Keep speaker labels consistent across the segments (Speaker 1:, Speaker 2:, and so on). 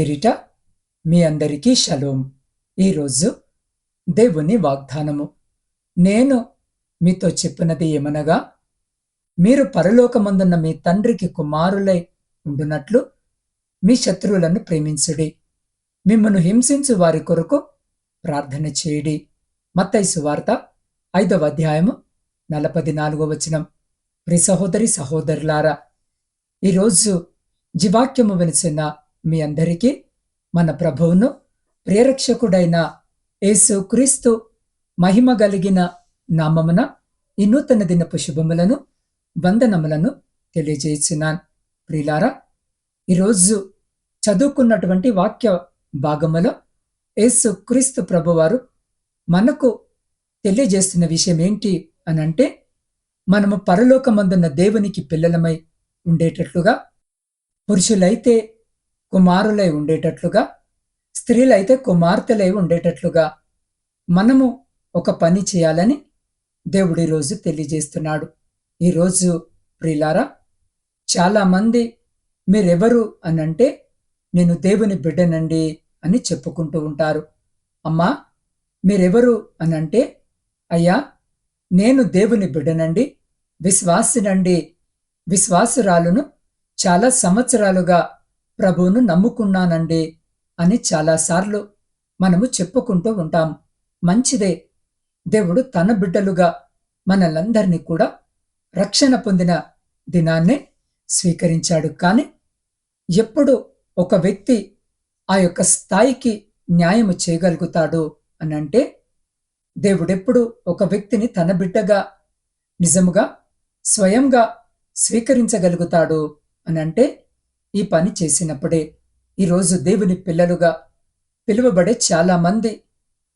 Speaker 1: పేరిట మీ అందరికీ షలోం. ఈరోజు దేవుని వాగ్దానము. నేను మీతో చెప్పినది ఏమనగా మీరు పరలోకమందున్న మీ తండ్రికి కుమారులై ఉండునట్లు మీ శత్రువులను ప్రేమించుడి. మిమ్మను హింసించు వారి కొరకు ప్రార్థన చేయుడి. మత్తైసు వార్త ఐదవ అధ్యాయము నలపది నాలుగో వచనం. ప్రి సహోదరి సహోదరులారా ఈరోజు జీవాక్యము వెలిసిన మీ అందరికీ మన ప్రభువును ప్రేరక్షకుడైన యేసు క్రీస్తు మహిమ కలిగిన నామమున ఈ నూతన దినపు శుభములను వందనములను తెలియజేస్తున్నాను. ప్రిలారా ఈరోజు చదువుకున్నటువంటి వాక్య భాగములో యేసు క్రీస్తు ప్రభువారు మనకు తెలియజేస్తున్న విషయం ఏంటి అనంటే మనము పరలోకమందున్న దేవునికి పిల్లలమై ఉండేటట్లుగా పురుషులైతే కుమారులై ఉండేటట్లుగా స్త్రీలైతే కుమార్తెలై ఉండేటట్లుగా మనము ఒక పని చేయాలని దేవుడు ఈరోజు తెలియజేస్తున్నాడు. ఈరోజు ప్రిలారా చాలామంది మీరెవరు అనంటే నేను దేవుని బిడ్డనండి అని చెప్పుకుంటూ ఉంటారు. అమ్మా మీరెవరు అనంటే అయ్యా నేను దేవుని బిడ్డనండి విశ్వాసినండి. విశ్వాసురాలును చాలా సంవత్సరాలుగా ప్రభువును నమ్ముకున్నానండి అని చాలాసార్లు మనము చెప్పుకుంటూ ఉంటాం. మంచిదే. దేవుడు తన బిడ్డలుగా మనలందరినీ కూడా రక్షణ పొందిన దినాన్నే స్వీకరించాడు. కానీ ఎప్పుడు ఒక వ్యక్తి ఆ యొక్క స్థాయికి న్యాయము చేయగలుగుతాడు అనంటే దేవుడెప్పుడు ఒక వ్యక్తిని తన బిడ్డగా నిజముగా స్వయంగా స్వీకరించగలుగుతాడు అనంటే ఈ పని చేసినప్పుడే ఈరోజు దేవుని పిల్లలుగా పిలువబడే చాలామంది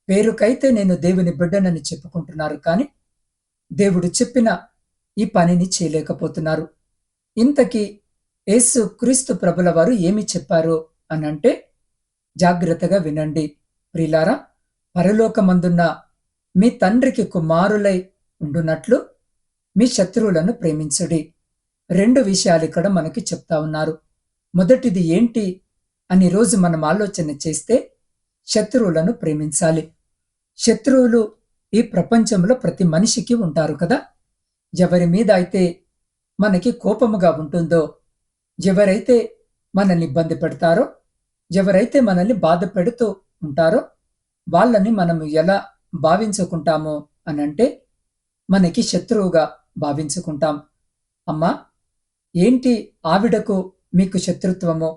Speaker 1: పేరుకైతే నేను దేవుని బిడ్డనని చెప్పుకుంటున్నారు కానీ దేవుడు చెప్పిన ఈ పనిని చేయలేకపోతున్నారు. ఇంతకీ యేసు క్రీస్తు ప్రభుల వారు ఏమి చెప్పారు అనంటే జాగ్రత్తగా వినండి. ప్రిలారా పరలోకమందున్న మీ తండ్రికి కుమారులై ఉండునట్లు మీ శత్రువులను ప్రేమించుడి. రెండు విషయాలు ఇక్కడ మనకి చెప్తా ఉన్నారు. మొదటిది ఏంటి అని రోజు మనం ఆలోచన చేస్తే శత్రువులను ప్రేమించాలి. శత్రువులు ఈ ప్రపంచంలో ప్రతి మనిషికి ఉంటారు కదా. ఎవరి మీద అయితే మనకి కోపముగా ఉంటుందో ఎవరైతే మనల్ని ఇబ్బంది పెడతారో ఎవరైతే మనల్ని బాధ పెడుతూ ఉంటారో వాళ్ళని మనము ఎలా భావించుకుంటాము అనంటే మనకి శత్రువుగా భావించుకుంటాం. అమ్మా ఏంటి ఆవిడకు మీకు శత్రుత్వము.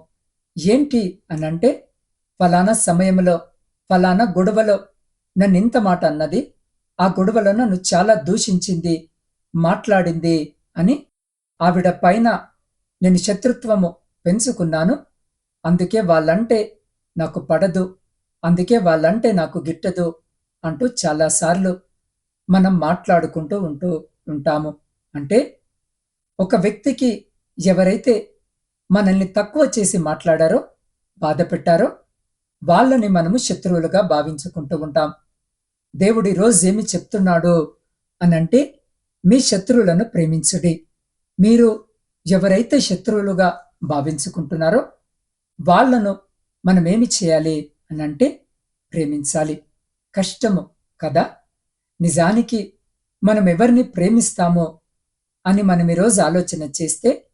Speaker 1: ఏంటి అని అంటే ఫలానా సమయంలో ఫలానా గొడవలో నన్ను ఇంత మాట అన్నది. ఆ గొడవలో నన్ను చాలా దూషించింది మాట్లాడింది అని ఆవిడ పైన నేను శత్రుత్వము పెంచుకున్నాను. అందుకే వాళ్ళంటే నాకు పడదు అందుకే వాళ్ళంటే నాకు గిట్టదు అంటూ చాలాసార్లు మనం మాట్లాడుకుంటూ ఉంటూ ఉంటాము. అంటే ఒక వ్యక్తికి ఎవరైతే మనల్ని తక్కువ చేసి మాట్లాడారో బాధ పెట్టారో వాళ్ళని మనము శత్రువులుగా భావించుకుంటూ ఉంటాం. దేవుడి రోజు ఏమి చెప్తున్నాడు అనంటే మీ శత్రువులను ప్రేమించుడి. మీరు ఎవరైతే శత్రువులుగా భావించుకుంటున్నారో వాళ్ళను మనమేమి చేయాలి అనంటే ప్రేమించాలి. కష్టము కదా? నిజానికి మనం ఎవరిని ప్రేమిస్తామో అని మనం ఈరోజు ఆలోచన చేస్తే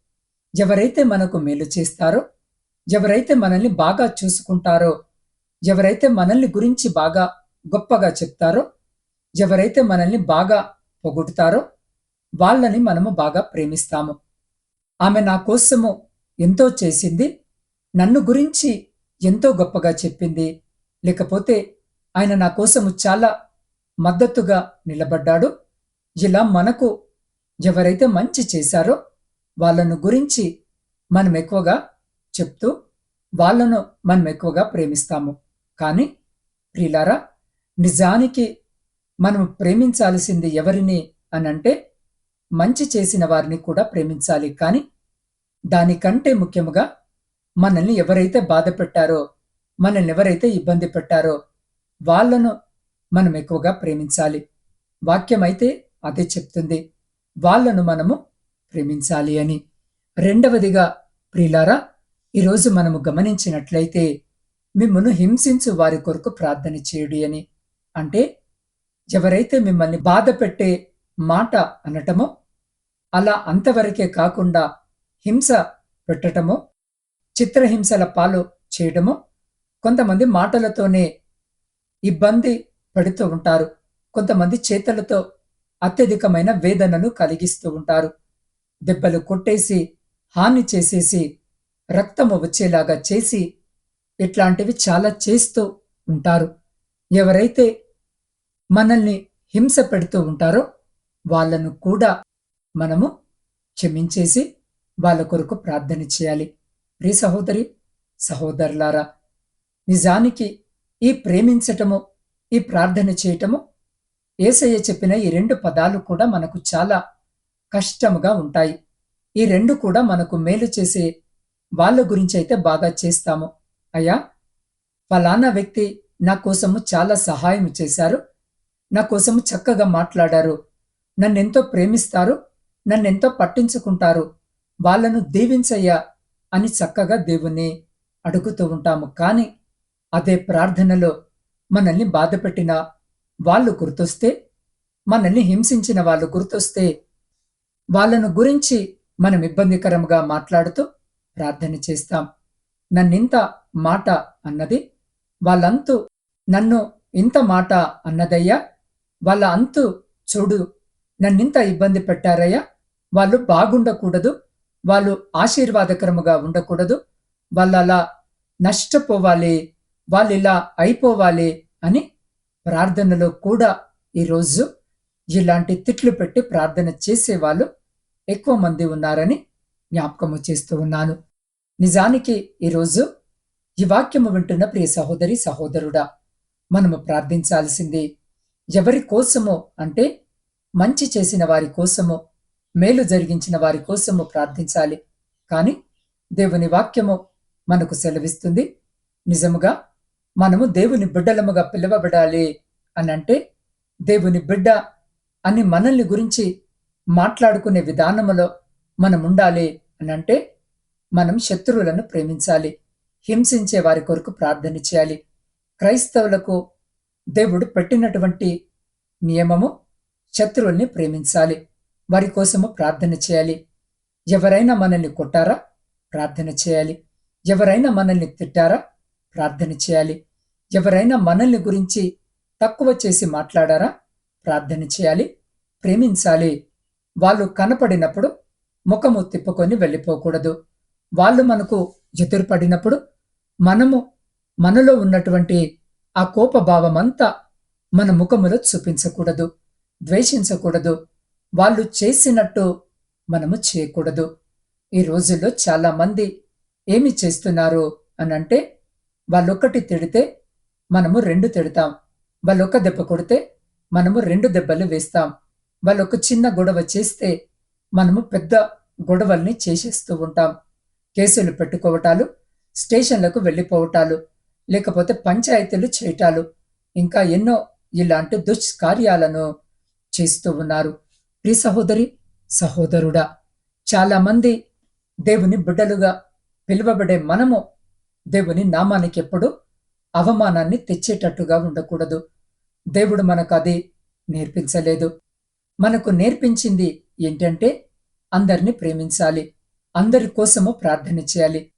Speaker 1: ఎవరైతే మనకు మేలు చేస్తారో ఎవరైతే మనల్ని బాగా చూసుకుంటారో ఎవరైతే మనల్ని గురించి బాగా గొప్పగా చెప్తారో ఎవరైతే మనల్ని బాగా పొగుడుతారో వాళ్ళని మనము బాగా ప్రేమిస్తాము. ఆమె నా కోసము ఎంతో చేసింది నన్ను గురించి ఎంతో గొప్పగా చెప్పింది. లేకపోతే ఆయన నా కోసము చాలా మద్దతుగా నిలబడ్డాడు. ఇలా మనకు ఎవరైతే మంచి చేశారో వాళ్ళను గురించి మనం ఎక్కువగా చెప్తూ వాళ్ళను మనం ఎక్కువగా ప్రేమిస్తాము. కానీ ప్రిలారా నిజానికి మనం ప్రేమించాల్సింది ఎవరిని అనంటే మంచి చేసిన వారిని కూడా ప్రేమించాలి. కానీ దానికంటే ముఖ్యముగా మనల్ని ఎవరైతే బాధ పెట్టారో మనల్ని ఎవరైతే ఇబ్బంది పెట్టారో వాళ్ళను మనం ఎక్కువగా ప్రేమించాలి. వాక్యం అయితే అదే చెప్తుంది. వాళ్ళను మనము ప్రేమించాలి అని. రెండవదిగా ప్రిలారా ఈరోజు మనము గమనించినట్లయితే మిమ్మల్ని హింసించు వారి కొరకు ప్రార్థన చేయుడి అని. అంటే ఎవరైతే మిమ్మల్ని బాధ పెట్టే మాట అనటమో అలా అంతవరకే కాకుండా హింస పెట్టటమో చిత్రహింసల పాలు చేయడమో కొంతమంది మాటలతోనే ఇబ్బంది పెడుతూ ఉంటారు. కొంతమంది చేతలతో అత్యధికమైన వేదనను కలిగిస్తూ ఉంటారు. దెబ్బలు కొట్టేసి హాని చేసేసి రక్తము వచ్చేలాగా చేసి ఇట్లాంటివి చాలా చేస్తూ ఉంటారు. ఎవరైతే మనల్ని హింస పెడుతూ ఉంటారో వాళ్ళను కూడా మనము క్షమించేసి వాళ్ళ కొరకు ప్రార్థన చేయాలి. ప్రియ సహోదరి సహోదరులారా నిజానికి ఈ ప్రేమించటము ఈ ప్రార్థన చేయటము ఏసయ్య చెప్పిన ఈ రెండు పదాలు కూడా మనకు చాలా కష్టముగా ఉంటాయి. ఈ రెండు కూడా మనకు మేలు చేసే వాళ్ళ గురించి అయితే బాగా చేస్తాము. అయ్యా ఫలానా వ్యక్తి నా కోసము చాలా సహాయం చేశారు. నా కోసము చక్కగా మాట్లాడారు. నన్నెంతో ప్రేమిస్తారు. నన్నెంతో పట్టించుకుంటారు. వాళ్ళను దీవించయ్యా అని చక్కగా దేవుణ్ణి అడుగుతూ ఉంటాము. కానీ అదే ప్రార్థనలో మనల్ని బాధపెట్టిన వాళ్ళు గుర్తొస్తే మనల్ని హింసించిన వాళ్ళు గుర్తొస్తే వాళ్ళను గురించి మనం ఇబ్బందికరంగా మాట్లాడుతూ ప్రార్థన చేస్తాం. నన్నింత మాట అన్నది వాళ్ళంతు నన్ను ఇంత మాట అన్నదయ్యా వాళ్ళ అంతు చూడు నన్నింత ఇబ్బంది పెట్టారయ్యా వాళ్ళు బాగుండకూడదు వాళ్ళు ఆశీర్వాదకరముగా ఉండకూడదు వాళ్ళు అలా నష్టపోవాలి వాళ్ళు ఇలా అయిపోవాలి అని ప్రార్థనలో కూడా ఈరోజు ఇలాంటి తిట్లు పెట్టి ప్రార్థన చేసేవాళ్ళు ఎక్కువ మంది ఉన్నారని జ్ఞాపకము చేస్తూ ఉన్నాను. నిజానికి ఈరోజు ఈ వాక్యము వింటున్న ప్రియ సహోదరి సహోదరుడా మనము ప్రార్థించాల్సింది ఎవరి కోసమో అంటే మంచి చేసిన వారి కోసము మేలు జరిగించిన వారి కోసము ప్రార్థించాలి. కానీ దేవుని వాక్యము మనకు సెలవిస్తుంది నిజముగా మనము దేవుని బిడ్డలముగా పిలువబడాలి అని అంటే దేవుని బిడ్డ అని మనల్ని గురించి మాట్లాడుకునే విధానములో మనం ఉండాలి అని అంటే మనం శత్రువులను ప్రేమించాలి హింసించే వారి కొరకు ప్రార్థన చేయాలి. క్రైస్తవులకు దేవుడు పెట్టినటువంటి నియమము శత్రువుల్ని ప్రేమించాలి వారి కోసము ప్రార్థన చేయాలి. ఎవరైనా మనల్ని కొట్టారా? ప్రార్థన చేయాలి. ఎవరైనా మనల్ని తిట్టారా? ప్రార్థన చేయాలి. ఎవరైనా మనల్ని గురించి తక్కువ చేసి మాట్లాడారా? ప్రార్థన చేయాలి. ప్రేమించాలి. వాళ్ళు కనపడినప్పుడు ముఖము తిప్పుకొని వెళ్ళిపోకూడదు. వాళ్ళు మనకు ఎదురుపడినప్పుడు మనము మనలో ఉన్నటువంటి ఆ కోపభావమంతా మన ముఖములో చూపించకూడదు ద్వేషించకూడదు. వాళ్ళు చేసినట్టు మనము చేయకూడదు. ఈ రోజుల్లో చాలామంది ఏమి చేస్తున్నారు అని అంటే వాళ్ళొక్కటి తిడితే మనము రెండు తిడతాం. వాళ్ళొక్క దెబ్బ కొడితే మనము రెండు దెబ్బలు వేస్తాం. వాళ్ళొక చిన్న గొడవ చేస్తే మనము పెద్ద గొడవల్ని చేసేస్తూ ఉంటాం. కేసులు పెట్టుకోవటాలు స్టేషన్లకు వెళ్ళిపోవటాలు లేకపోతే పంచాయతీలు చేయటాలు ఇంకా ఎన్నో ఇలాంటి దుష్కార్యాలను చేస్తూ ఉన్నారు. ప్రియ సహోదరి సహోదరుడా చాలామంది దేవుని బిడ్డలుగా పిలువబడే మనము దేవుని నామానికి ఎప్పుడు అవమానాన్ని తెచ్చేటట్టుగా ఉండకూడదు. దేవుడు మనకు అది నేర్పించలేదు. మనకు నేర్పించింది ఏంటంటే అందరిని ప్రేమించాలి అందరి కోసము ప్రార్థన చేయాలి.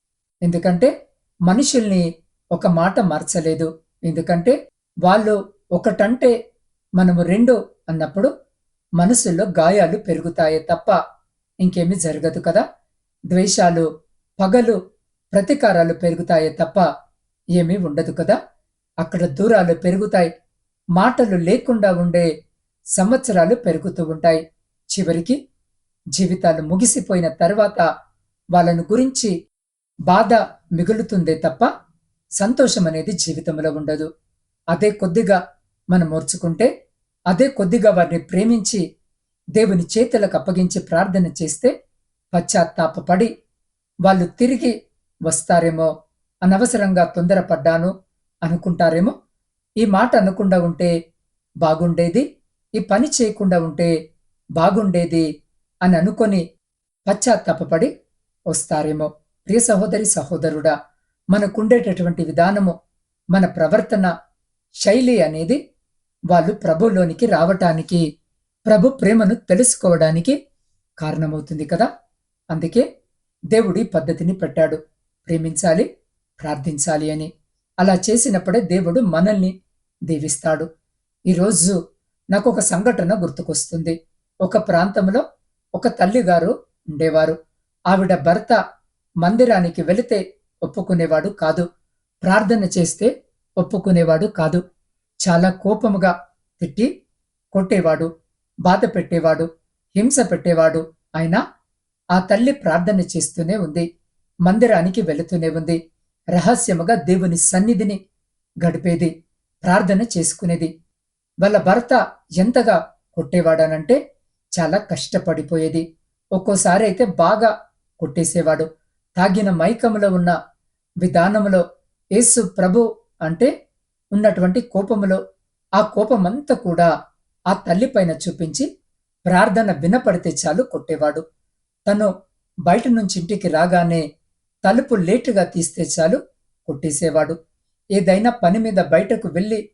Speaker 1: ఎందుకంటే మనుషుల్ని ఒక మాట మార్చలేదు. ఎందుకంటే వాళ్ళు ఒకటంటే మనము రెండు అన్నప్పుడు మనసుల్లో గాయాలు పెరుగుతాయే తప్ప ఇంకేమీ జరగదు కదా. ద్వేషాలు పగలు ప్రతీకారాలు పెరుగుతాయే తప్ప ఏమీ ఉండదు కదా. అక్కడ దూరాలు పెరుగుతాయి. మాటలు లేకుండా ఉండే సంవత్సరాలు పెరుగుతూ ఉంటాయి. చివరికి జీవితాలు ముగిసిపోయిన తర్వాత వాళ్ళను గురించి బాధ మిగులుతుందే తప్ప సంతోషం అనేది జీవితంలో ఉండదు. అదే కొద్దిగా మనం ఓర్చుకుంటే అదే కొద్దిగా వారిని ప్రేమించి దేవుని చేతులకు అప్పగించి ప్రార్థన చేస్తే పశ్చాత్తాపడి వాళ్ళు తిరిగి వస్తారేమో అనవసరంగా తొందరపడ్డాను అనుకుంటారేమో ఈ మాట అనకుండా ఉంటే బాగుండేది. ఈ పని చేయకుండా ఉంటే బాగుండేది అని అనుకొని పశ్చాత్తాపడి వస్తారేమో. ప్రియ సహోదరి సహోదరుడా మనకుండేటటువంటి విధానము మన ప్రవర్తన శైలి అనేది వాళ్ళు ప్రభులోనికి రావటానికి ప్రభు ప్రేమను తెలుసుకోవడానికి కారణమవుతుంది కదా. అందుకే దేవుడి పద్ధతిని పెట్టాడు. ప్రేమించాలి ప్రార్థించాలి అని. అలా చేసినప్పుడే దేవుడు మనల్ని దీవిస్తాడు. ఈరోజు నాకు ఒక సంఘటన గుర్తుకొస్తుంది. ఒక ప్రాంతంలో ఒక తల్లిగారు ఉండేవారు. ఆవిడ భర్త మందిరానికి వెళితే ఒప్పుకునేవాడు కాదు. ప్రార్థన చేస్తే ఒప్పుకునేవాడు కాదు. చాలా కోపముగా తిట్టి కొట్టేవాడు బాధ పెట్టేవాడు హింస పెట్టేవాడు అయినా ఆ తల్లి ప్రార్థన చేస్తూనే ఉంది. మందిరానికి వెళుతూనే ఉంది. రహస్యముగా దేవుని సన్నిధిని గడిపేది ప్రార్థన చేసుకునేది. వాళ్ళ భర్త ఎంతగా కొట్టేవాడనంటే చాలా కష్టపడిపోయేది. ఒక్కోసారి అయితే బాగా కొట్టేసేవాడు. తాగిన మైకములో ఉన్న విధానములో యేసు ప్రభు అంటే ఉన్నటువంటి కోపములో ఆ కోపమంతా కూడా ఆ తల్లిపైన చూపించి ప్రార్థన వినపడితే చాలు కొట్టేవాడు. తను బయట నుంచి ఇంటికి రాగానే తలుపు లేటుగా తీస్తే చాలు కొట్టేసేవాడు. ఏదైనా పని మీద బయటకు వెళ్ళి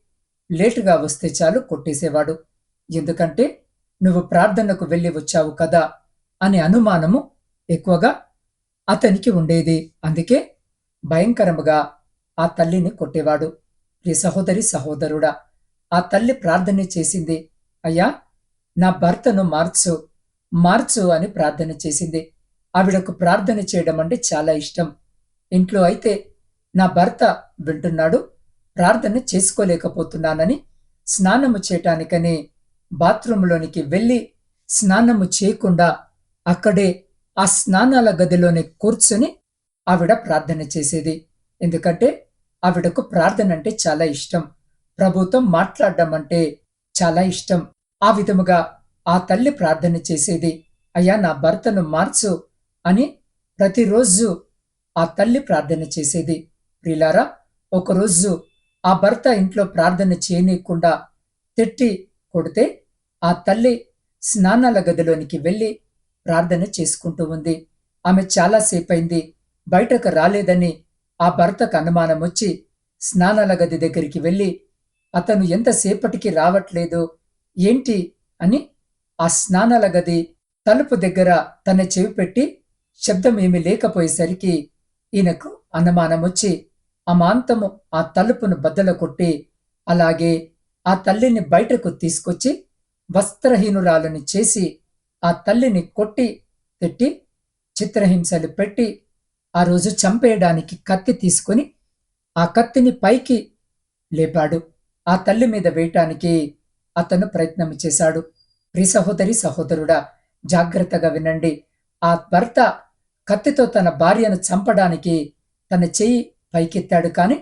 Speaker 1: లేటుగా వస్తే చాలు కొట్టేసేవాడు. ఎందుకంటే నువ్వు ప్రార్థనకు వెళ్ళి వచ్చావు కదా అనే అనుమానము ఎక్కువగా అతనికి ఉండేది. అందుకే భయంకరముగా ఆ తల్లిని కొట్టేవాడు. ప్రియ సహోదరి సహోదరుడా ఆ తల్లి ప్రార్థన చేసింది. అయ్యా నా భర్తను మార్చు మార్చు అని ప్రార్థన చేసింది. ఆవిడకు ప్రార్థన చేయడం అంటే చాలా ఇష్టం. ఇంట్లో అయితే నా భర్త వింటున్నాడు. ప్రార్థన చేసుకోలేకపోతున్నానని స్నానము చేయటానికని బాత్రూంలోనికి వెళ్ళి స్నానము చేయకుండా అక్కడే ఆ స్నానాల గదిలోనే కూర్చుని ఆవిడ ప్రార్థన చేసేది. ఎందుకంటే ఆవిడకు ప్రార్థన అంటే చాలా ఇష్టం. ప్రభుతో మాట్లాడడం అంటే చాలా ఇష్టం. ఆ విధముగా ఆ తల్లి ప్రార్థన చేసేది అయ్యా నా భర్తను మార్చు అని ప్రతిరోజు ఆ తల్లి ప్రార్థన చేసేది. ప్రిలారా ఒకరోజు ఆ భర్త ఇంట్లో ప్రార్థన చేయనీయకుండా తిట్టి కొడితే ఆ తల్లి స్నానాల గదిలోనికి వెళ్ళి ప్రార్థన చేసుకుంటూ ఉంది. ఆమె చాలాసేపైంది బయటకు రాలేదని ఆ భర్తకు అనుమానం వచ్చి స్నానాల గది దగ్గరికి వెళ్ళి అతను ఎంతసేపటికి రావట్లేదు? ఏంటి? అని ఆ స్నానాల గది తలుపు దగ్గర తన చెవి పెట్టి శబ్దం ఏమీ లేకపోయేసరికి ఈయనకు అనుమానం వచ్చి ఆ మాంతము ఆ తలుపును బద్దల కొట్టి అలాగే ఆ తల్లిని బయటకు తీసుకొచ్చి వస్త్రహీనురాలను చేసి ఆ తల్లిని కొట్టి తిట్టి చిత్రహింసలు పెట్టి ఆ రోజు చంపేయడానికి కత్తి తీసుకుని ఆ కత్తిని పైకి లేపాడు. ఆ తల్లి మీద వేయటానికి అతను ప్రయత్నం చేశాడు. ప్రి సహోదరి సహోదరుడా జాగ్రత్తగా వినండి. ఆ భర్త కత్తితో తన భార్యను చంపడానికి తన చెయ్యి పైకెత్తాడు కాని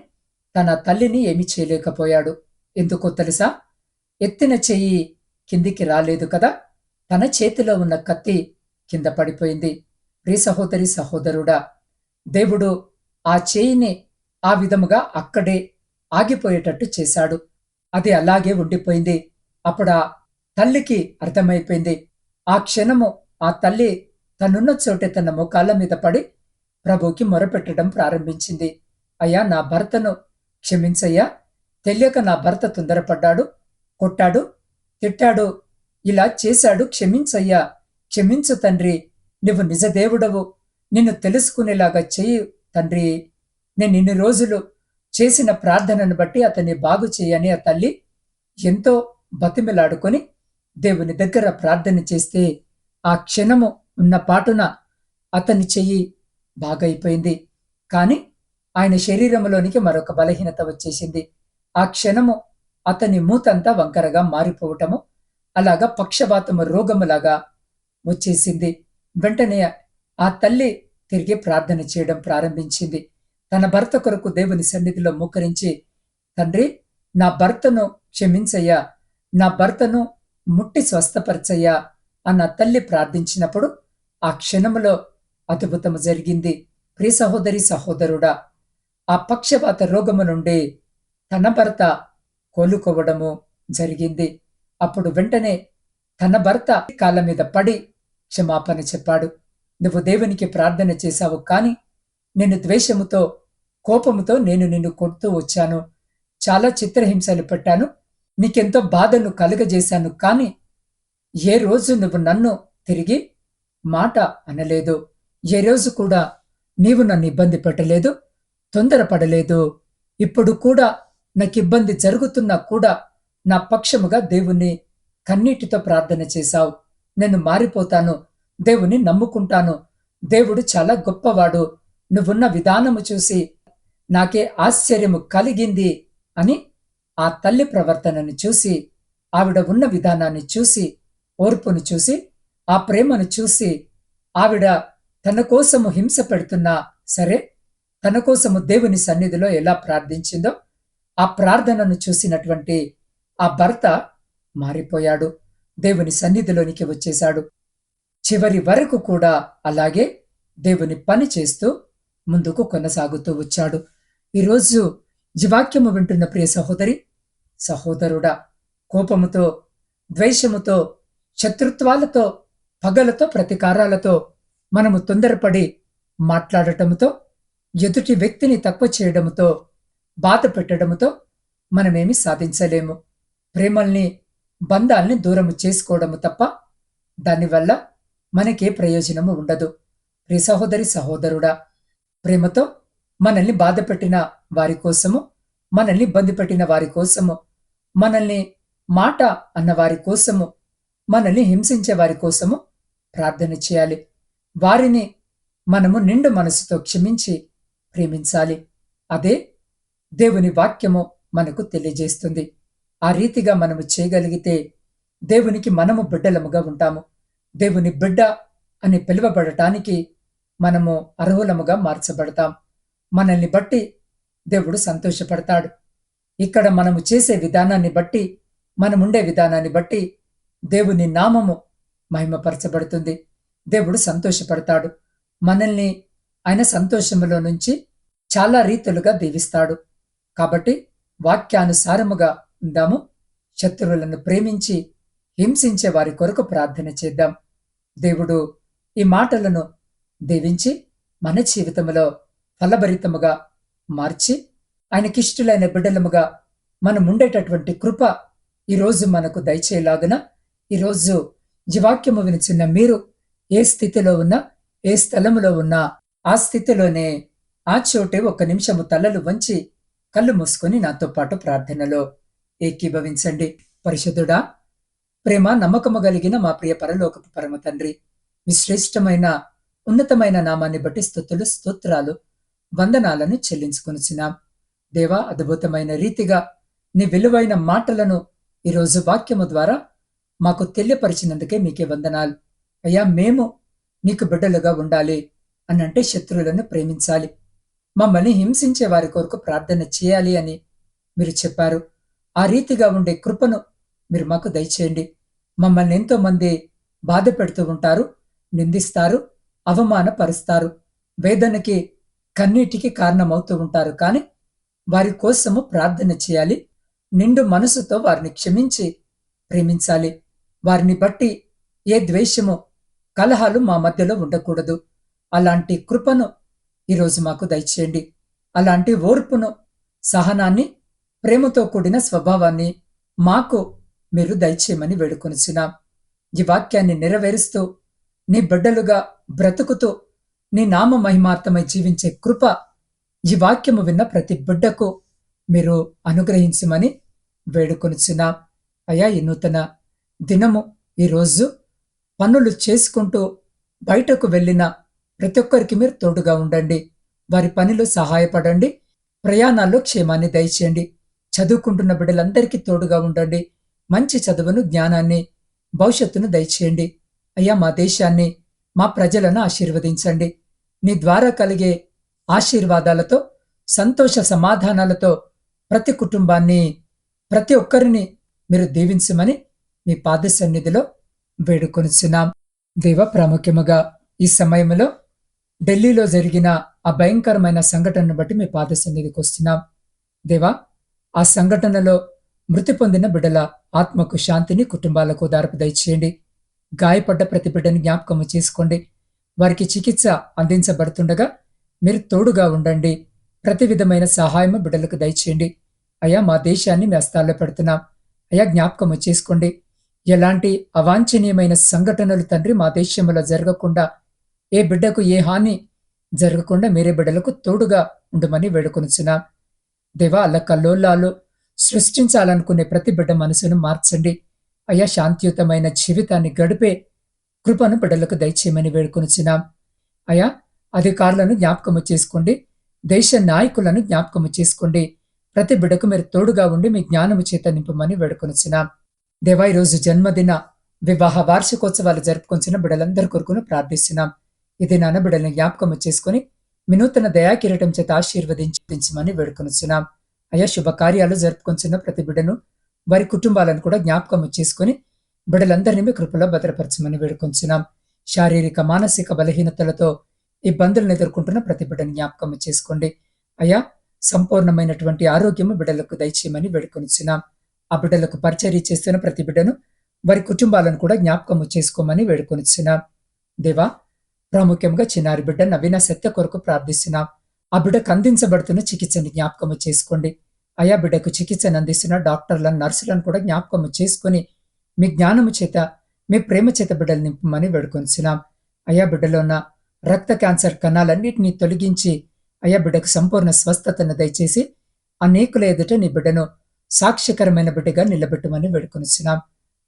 Speaker 1: తన తల్లిని ఏమీ చేయలేకపోయాడు. ఎందుకో తెలుసా? ఎత్తిన చెయ్యి కిందికి రాలేదు కదా? తన చేతిలో ఉన్న కత్తి కింద పడిపోయింది. ప్రి సహోదరి సహోదరుడా దేవుడు ఆ చేయిని ఆ విధముగా అక్కడే ఆగిపోయేటట్టు చేశాడు. అది అలాగే ఉండిపోయింది. అప్పుడు ఆ తల్లికి అర్థమైపోయింది. ఆ క్షణము ఆ తల్లి తనున్న చోటే తన ముఖాల మీద పడి ప్రభుకి మొరపెట్టడం ప్రారంభించింది. అయ్యా నా భర్తను క్షమించయ్యా. తెలియక నా భర్త తొందరపడ్డాడు కొట్టాడు తిట్టాడు. ఇలా చేశాడు క్షమించయ్యా. క్షమించు తండ్రి నువ్వు నిజదేవుడవు నిన్ను తెలుసుకునేలాగా చెయ్యి తండ్రి. నేను ఇన్ని రోజులు చేసిన ప్రార్థనను బట్టి అతన్ని బాగు చేయని ఆ తల్లి ఎంతో బతిమిలాడుకొని దేవుని దగ్గర ప్రార్థన చేస్తే ఆ క్షణము ఉన్న పాటున అతని చెయ్యి బాగైపోయింది. కాని ఆయన శరీరంలోనికి మరొక బలహీనత వచ్చేసింది. ఆ క్షణము అతని మూతంతా వంకరగా మారిపోవటము అలాగా పక్షపాతము రోగములాగా వచ్చేసింది. వెంటనే ఆ తల్లి తిరిగి ప్రార్థన చేయడం ప్రారంభించింది. తన భర్త కొరకు దేవుని సన్నిధిలో మోకరించి తండ్రి నా భర్తను క్షమించయ్యా నా భర్తను ముట్టి స్వస్థపరచయ్యా అన్న తల్లి ప్రార్థించినప్పుడు ఆ క్షణములో అద్భుతము జరిగింది. ప్రియ సహోదరి సహోదరుడా ఆ పక్షపాత రోగము నుండి తన భర్త కోలుకోవడము జరిగింది. అప్పుడు వెంటనే తన భర్త కాళ్ళ మీద పడి క్షమాపణ చెప్పాడు. నువ్వు దేవునికి ప్రార్థన చేశావు కాని నిన్ను ద్వేషముతో కోపముతో నేను నిన్ను కొడుతూ వచ్చాను. చాలా చిత్రహింసలు పెట్టాను. నీకెంతో బాధను కలుగజేశాను కాని ఏ రోజు నువ్వు నన్ను తిరిగి మాట అనలేదు. ఏ రోజు కూడా నీవు నన్ను ఇబ్బంది పెట్టలేదు. తొందరపడలేదు. ఇప్పుడు కూడా నాకు ఇబ్బంది జరుగుతున్నా కూడా నా పక్షముగా దేవుణ్ణి కన్నీటితో ప్రార్థన చేశావు. నేను మారిపోతాను. దేవుని నమ్ముకుంటాను. దేవుడు చాలా గొప్పవాడు. నువ్వున్న విధానము చూసి నాకే ఆశ్చర్యము కలిగింది అని ఆ తల్లి ప్రవర్తనను చూసి ఆవిడ ఉన్న విధానాన్ని చూసి ఓర్పును చూసి ఆ ప్రేమను చూసి ఆవిడ తన కోసము హింస పెడుతున్నా సరే తన కోసము దేవుని సన్నిధిలో ఎలా ప్రార్థించిందో ఆ ప్రార్థనను చూసినటువంటి ఆ భర్త మారిపోయాడు. దేవుని సన్నిధిలోనికి వచ్చేశాడు. చివరి వరకు కూడా అలాగే దేవుని పని చేస్తూ ముందుకు కొనసాగుతూ వచ్చాడు. ఈరోజు జీవాక్యము వింటున్న ప్రియ సహోదరి సహోదరుడా కోపముతో ద్వేషముతో శత్రుత్వాలతో పగలతో ప్రతికారాలతో మనము తొందరపడి మాట్లాడటముతో ఎదుటి వ్యక్తిని తక్కువ చేయడముతో బాధ పెట్టడంతో మనమేమి సాధించలేము. ప్రేమల్ని బంధాల్ని దూరము చేసుకోవడము తప్ప దానివల్ల మనకే ప్రయోజనము ఉండదు. ప్రియ సహోదరి సహోదరుడా ప్రేమతో మనల్ని బాధ పెట్టిన వారి కోసము మనల్ని ఇబ్బంది పెట్టిన వారి కోసము మనల్ని మాట అన్న వారి కోసము మనల్ని హింసించే వారి కోసము ప్రార్థన చేయాలి. వారిని మనము నిండు మనసుతో క్షమించి ప్రేమించాలి. అదే దేవుని వాక్యము మనకు తెలియజేస్తుంది. ఆ రీతిగా మనము చేయగలిగితే దేవునికి మనము బిడ్డలముగా ఉంటాము. దేవుని బిడ్డ అని పిలువబడటానికి మనము అర్హులముగా మార్చబడతాం. మనల్ని బట్టి దేవుడు సంతోషపడతాడు. ఇక్కడ మనము చేసే విధానాన్ని బట్టి మనముండే విధానాన్ని బట్టి దేవుని నామము మహిమపరచబడుతుంది. దేవుడు సంతోషపడతాడు. మనల్ని ఆయన సంతోషములో నుంచి చాలా రీతులుగా దీవిస్తాడు. కాబట్టి వాక్యానుసారముగా ఉందాము. శత్రువులను ప్రేమించి హింసించే వారి కొరకు ప్రార్థన చేద్దాం. దేవుడు ఈ మాటలను దీవించి మన జీవితములో ఫలభరితముగా మార్చి ఆయనకిష్టులైన బిడ్డలముగా మనం ఉండేటటువంటి కృప ఈరోజు మనకు దయచేయలాగున ఈరోజు జీవాక్యము వినిచిన్న మీరు ఏ స్థితిలో ఉన్నా ఏ స్థలములో ఉన్నా ఆ స్థితిలోనే ఆ చోటే ఒక నిమిషము తలలు వంచి కళ్ళు మూసుకొని నాతో పాటు ప్రార్థనలో ఏకీభవించండి. పరిశుద్ధుడా ప్రేమ నమ్మకము కలిగిన మా ప్రియ పరలోకపు పరమ తండ్రి మీ శ్రేష్టమైన ఉన్నతమైన నామాన్ని బట్టి స్థుతులు స్తోత్రాలు వందనాలను చెల్లించుకొనిచున్నాం. దేవా అద్భుతమైన రీతిగా నీ విలువైన మాటలను ఈరోజు వాక్యము ద్వారా మాకు తెలియపరిచినందుకే మీకే వందనాలు. అయ్యా మేము నీకు బిడ్డలుగా ఉండాలి. అని అంటే శత్రువులను ప్రేమించాలి. మమ్మల్ని హింసించే వారి కొరకు ప్రార్థన చేయాలి అని మీరు చెప్పారు. ఆ రీతిగా ఉండే కృపను మీరు మాకు దయచేయండి. మమ్మల్ని ఎంతో మంది బాధ పెడుతూ ఉంటారు నిందిస్తారు అవమానపరుస్తారు వేదనకి కన్నీటికి కారణమవుతూ ఉంటారు. కానీ వారి కోసము ప్రార్థన చేయాలి. నిండు మనసుతో వారిని క్షమించి ప్రేమించాలి. వారిని బట్టి ఏ ద్వేషము కలహాలు మా మధ్యలో ఉండకూడదు. అలాంటి కృపను ఈరోజు మాకు దయచేయండి. అలాంటి ఓర్పును సహనాన్ని ప్రేమతో కూడిన స్వభావాన్ని మాకు మీరు దయచేయమని వేడుకొనిచున్నాం. ఈ వాక్యాన్ని నెరవేరుస్తూ నీ బిడ్డలుగా బ్రతుకుతూ నీ నామ మహిమార్థమై జీవించే కృప ఈ వాక్యము విన్న ప్రతి బిడ్డకు మీరు అనుగ్రహించమని వేడుకొనిచున్నాం. అయా ఈ నూతన దినము ఈరోజు పనులు చేసుకుంటూ బయటకు వెళ్ళిన ప్రతి ఒక్కరికి మీరు తోడుగా ఉండండి. వారి పనిలో సహాయపడండి. ప్రయాణాల్లో క్షేమాన్ని దయచేయండి. చదువుకుంటున్న బిడ్డలందరికీ తోడుగా ఉండండి. మంచి చదువును జ్ఞానాన్ని భవిష్యత్తును దయచేయండి. అయ్యా మా దేశాన్ని మా ప్రజలను ఆశీర్వదించండి. నీ ద్వారా కలిగే ఆశీర్వాదాలతో సంతోష సమాధానాలతో ప్రతి కుటుంబాన్ని ప్రతి ఒక్కరిని మీరు దీవించమని మీ పాద సన్నిధిలో వేడుకొనిచున్నాం. దేవ ప్రాముఖ్యముగా ఈ సమయంలో ఢిల్లీలో జరిగిన ఆ భయంకరమైన సంఘటనను బట్టి మీ పాద సన్నిధికి వస్తున్నాం. దేవా ఆ సంఘటనలో మృతి పొందిన బిడ్డల ఆత్మకు శాంతిని కుటుంబాలకు దారపు దయచేయండి గాయపడ్డ ప్రతి బిడ్డని జ్ఞాపకము చేసుకోండి. వారికి చికిత్స అందించబడుతుండగా మీరు తోడుగా ఉండండి. ప్రతి విధమైన సహాయము బిడ్డలకు దయచేయండి అయ్యా మా దేశాన్ని మీ అస్తాల్లో పెడుతున్నాం. అయ్యా జ్ఞాపకము చేసుకోండి. ఎలాంటి అవాంఛనీయమైన సంఘటనలు తండ్రి మా దేశంలో జరగకుండా ఏ బిడ్డకు ఏ హాని జరగకుండా మీరే బిడ్డలకు తోడుగా ఉండమని వేడుకొనిచ్చిన దేవా అల్ల కల్లోలాలు సృష్టించాలనుకునే ప్రతి బిడ్డ మనసును మార్చండి. అయ్యా శాంతియుతమైన జీవితాన్ని గడిపే కృపను బిడ్డలకు దయచేయమని వేడుకొనుచున్నాం. అయ్యా అధికారులను జ్ఞాపకము చేసుకోండి. దేశ నాయకులను జ్ఞాపకము చేసుకోండి. ప్రతి బిడ్డకు మీరు తోడుగా ఉండి మీ జ్ఞానము చేత నింపమని వేడుకొనుచున్నాం. దేవా ఈరోజు జన్మదిన వివాహ వార్షికోత్సవాలు జరుపుకొంచిన బిడ్డలందరి కొరకును ప్రార్థిస్తున్నాం. ఇది నాన్న బిడ్డలను జ్ఞాపకం చేసుకుని వినూతన దయాకిరీటం చేత ఆశీర్వదించమని వేడుకొనుచున్నాం. అయ్యా శుభకార్యాలు జరుపుకొంచున్న ప్రతి బిడ్డను వారి కుటుంబాలను కూడా జ్ఞాపకం చేసుకుని బిడ్డలందరినీ మీ కృపలో భద్రపరచమని వేడుకొంచున్నాం. శారీరక మానసిక బలహీనతలతో ఇబ్బందులను ఎదుర్కొంటున్న ప్రతి బిడ్డను జ్ఞాపకం చేసుకోండి. అయ్యా సంపూర్ణమైనటువంటి ఆరోగ్యము బిడ్డలకు దయచేయమని వేడుకొనిచున్నాం. ఆ బిడ్డలకు పరిచర్య చేస్తున్న ప్రతి బిడ్డను వారి కుటుంబాలను కూడా జ్ఞాపకము చేసుకోమని వేడుకొనిచున్నాం. దేవా ప్రాముఖ్యంగా చిన్నారి బిడ్డ నవీన సత్య కొరకు ప్రార్థిస్తున్నాం ఆ బిడ్డకు అందించబడుతున్న చికిత్సని జ్ఞాపకము చేసుకోండి. అయా బిడ్డకు చికిత్సను అందిస్తున్న డాక్టర్లను నర్సులను కూడా జ్ఞాపకము చేసుకుని మీ జ్ఞానము చేత మీ ప్రేమ చేత బిడ్డలు నింపమని వేడుకొనిచున్నాం అయా బిడ్డలో ఉన్న రక్త క్యాన్సర్ కణాలన్నింటినీ తొలగించి అయా బిడ్డకు సంపూర్ణ స్వస్థతను దయచేసి అనేకుల ఎదుట నీ బిడ్డను సాక్ష్యకరమైన బిడ్డగా నిలబెట్టమని వేడుకొనిచున్నాం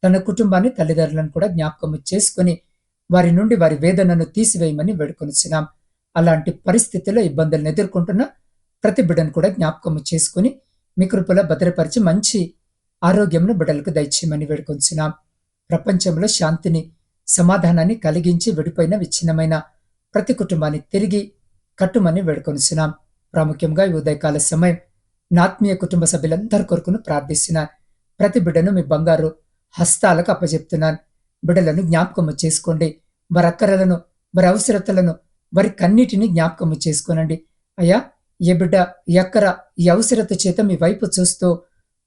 Speaker 1: తన కుటుంబాన్ని తల్లిదండ్రులను కూడా జ్ఞాపకము చేసుకుని వారి నుండి వారి వేదనను తీసివేయమని వేడుకొనిచ్చినాం అలాంటి పరిస్థితుల్లో ఇబ్బందులను ఎదుర్కొంటున్న ప్రతి బిడ్డను కూడా జ్ఞాపకం చేసుకుని మీ కృపలో భద్రపరిచి మంచి ఆరోగ్యంను బిడ్డలకు దయచేయమని వేడుకొంచున్నాం ప్రపంచంలో శాంతిని సమాధానాన్ని కలిగించి విడిపోయిన విచ్ఛిన్నమైన ప్రతి కుటుంబాన్ని తిరిగి కట్టుమని వేడుకొనిస్తున్నాం ప్రాముఖ్యంగా ఈ ఉదయకాల సమయం నా ఆత్మీయ కుటుంబ సభ్యులందరి కొరకును ప్రార్థిస్తున్నాను ప్రతి బిడ్డను మీ బంగారు హస్తాలకు అప్పజెప్తున్నాను. బిడలను జ్ఞాపకము చేసుకోండి. వారి అక్కరలను వారి అవసరతలను వారి కన్నిటిని జ్ఞాపకము చేసుకోనండి. అయ్యా ఏ బిడ్డ ఈ అక్కర ఈ అవసరత చేత మీ వైపు చూస్తూ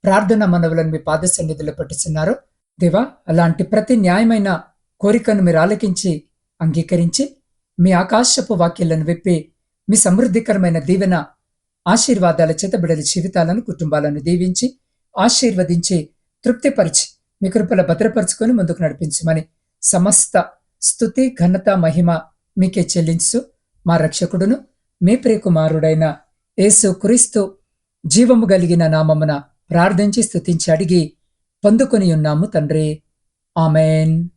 Speaker 1: ప్రార్థన మనవులను మీ పాద సన్నిధిలో పట్టుచున్నారు. దేవా అలాంటి ప్రతి న్యాయమైన కోరికను మీరు ఆలకించి అంగీకరించి మీ ఆకాశపు వాక్యాలను విప్పి మీ సమృద్ధికరమైన దీవెన ఆశీర్వాదాల చేత బిడల జీవితాలను కుటుంబాలను దీవించి ఆశీర్వదించి తృప్తిపరిచి మీ కృపల భద్రపరుచుకొని ముందుకు నడిపించమని సమస్త స్థుతి ఘనత మహిమ మీకే చెల్లించు. మా రక్షకుడును మీ ప్రియకుమారుడైన యేసు క్రీస్తు జీవము కలిగిన నామమున ప్రార్థించి స్తుతించి అడిగి పొందుకొని ఉన్నాము తండ్రి. ఆమెన్.